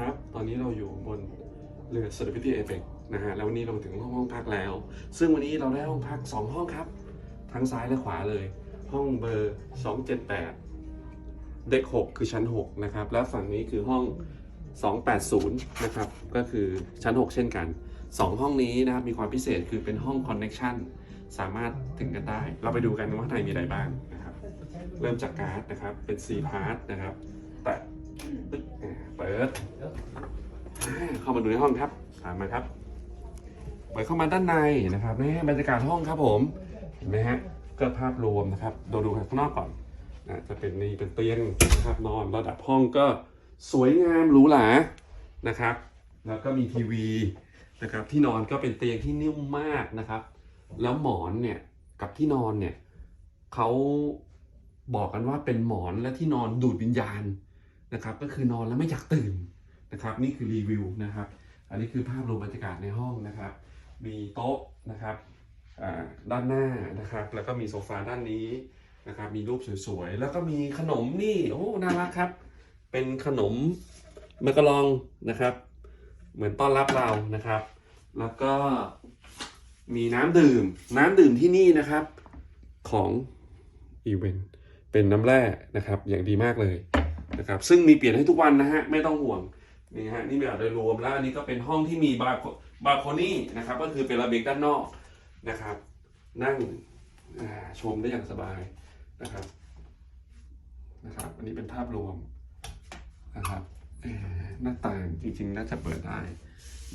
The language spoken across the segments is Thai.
ครับ ตอนนี้เราอยู่บนเรือ Celebrity Apex นะฮะ แล้ววันนี้เราถึงห้องห้องพักแล้ว ซึ่งวันนี้เราได้ห้องพัก 2 ห้องครับ ทั้งซ้ายและขวาเลย ห้องเบอร์ 278 เด็ก 6 คือชั้น 6 นะครับ แล้วฝั่งนี้คือห้อง 280 นะครับ ก็คือชั้น 6 เช่นกัน 2 ห้องนี้นะครับ มีความพิเศษคือเป็นห้อง Connection สามารถถึงกันได้ เราไปดูกันว่าในมีอะไรบ้างนะครับ เริ่มจากการ์ดนะครับ เป็น C part นะครับ แตะปึ๊กอ่ ดอ่าเข้ามาดูในห้องครับตามมาครับเปิดเข้ามาด้านในนะครับนี่บรรยากาศห้องครับผมเห็นไหมฮะก็ภาพรวมนะครับดูดูข้างนอกก่อนอ่าจะเป็นนี่เป็นเตียงนะครับนอนระดับห้องก็สวยงามหรูหรานะครับ แล้วก็มีทีวีนะครับที่นอนก็เป็นเตียงที่นิ่มมากนะครับ แล้วหมอนเนี่ยกับที่นอนเนี่ยเขาบอกกันว่าเป็นหมอนและที่นอนดูดวิญญาณ นะครับ ก็คือนอนแล้วไม่อยากตื่นนะครับ นี่คือรีวิวนะครับ อันนี้คือภาพรวมบรรยากาศในห้องนะครับ มีโต๊ะนะครับด้านหน้านะครับ แล้วก็มีโซฟาด้านนี้นะครับ มีรูปสวยๆ แล้วก็มีขนมนี่โอ้น่ารักครับ เป็นขนมมะกะลองนะครับ เหมือนต้อนรับเรานะครับ แล้วก็มีน้ำดื่ม น้ำดื่มที่นี่นะครับของอีเวนต์เป็นน้ำแร่นะครับ อย่างดีมากเลย นะครับซึ่งมีเปลี่ยนให้ทุกวันนะฮะไม่ต้องห่วงนี่ฮะนี่แบบโดยรวมแล้วอันนี้ก็เป็นห้องที่มีบาร์บาร์โคนี่นะครับก็คือเป็นระเบียงด้านนอกนะครับ นั่งชมได้อย่างสบายนะครับนะครับ อันนี้เป็นภาพรวมนะครับหน้าต่างจริงๆ น่าจะเปิดได้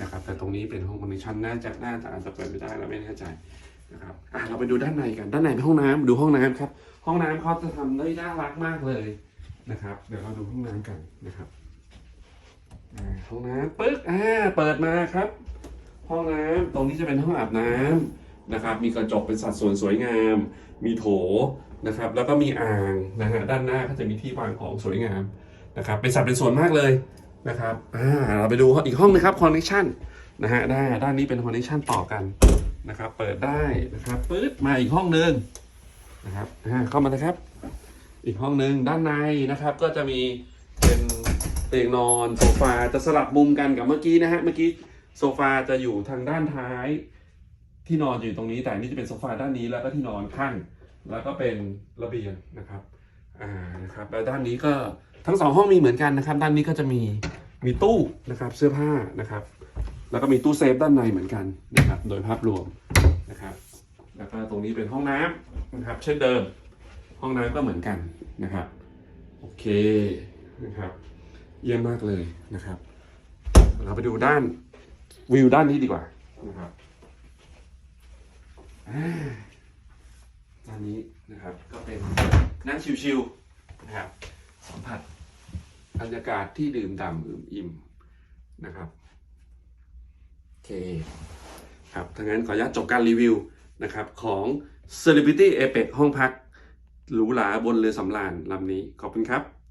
นะครับ แต่ตรงนี้เป็นห้องคอนดิชันน่าจะน่าจะอาจจะเปิดไม่ได้เราไม่แน่ใจนะครับอะเราไปดูด้านในกันด้านในเป็นห้องน้ำดูห้องน้ำครับ ห้องน้ำเขาจะทำได้น่ารักมากเลย นะครับ เดี๋ยวเราดูห้องน้ำกันนะครับห้องน้ำปึ๊กอ่าเปิดมาครับ ห้องน้ำตรงนี้จะเป็นห้องอาบน้ำนะครับ มีกระจกเป็นสัดส่วนสวยงาม มีโถนะครับ แล้วก็มีอ่างนะฮะด้านหน้าก็จะมีที่วางของสวยงามนะครับเป็นสัดเป็นส่วนมากเลยนะครับอ่าเราไปดูอีกห้องนึงครับคอนเนคชั่นนะฮะด้านด้านนี้เป็นคอนเนคชั่นต่อกันนะครับ เปิดได้นะครับปึ๊บมาอีกห้องหนึ่งนะครับอ่าเข้ามาเลยครับ อีกห้องนึงด้านในนะครับ ก็จะมีเป็นเตียงนอนโซฟาจะสลับมุมกันกับเมื่อกี้นะฮะเมื่อกี้โซฟาจะอยู่ทางด้านท้ายที่นอนอยู่ตรงนี้แต่นนี่จะเป็นโซฟาด้านนี้แล้วก็ที่นอนข้างแล้วก็เป็นระเบียงนะครับอ่านะครับแล้วด้านนี้ก็ทั้งสองห้องมีเหมือนกันนะครับ ด้านนี้ก็จะมีมีตู้นะครับเสื้อผ้านะครับ แล้วก็มีตู้เซฟด้านในเหมือนกันนะครับ โดยภาพรวมนะครับ แล้วก็ตรงนี้เป็นห้องน้ำนะครับ เช่นเดิม ห้องน้ำก็เหมือนกันนะครับ โอเคนะครับ เยี่ยมมากเลยนะครับ เราไปดูด้านวิวด้านนี้ดีกว่านะครับอ่าด้านนี้นะครับก็เป็นนั่งชิวๆนะครับสัมผัสบรรยากาศที่ดื่มด่ำอิ่มอิ่มนะครับโอเคครับถ้างั้นขออนุญาตจบการรีวิวนะครับของ Celebrity Apex ห้องพัก หรูหราบนเรือสำราญลำนี้ขอบคุณครับ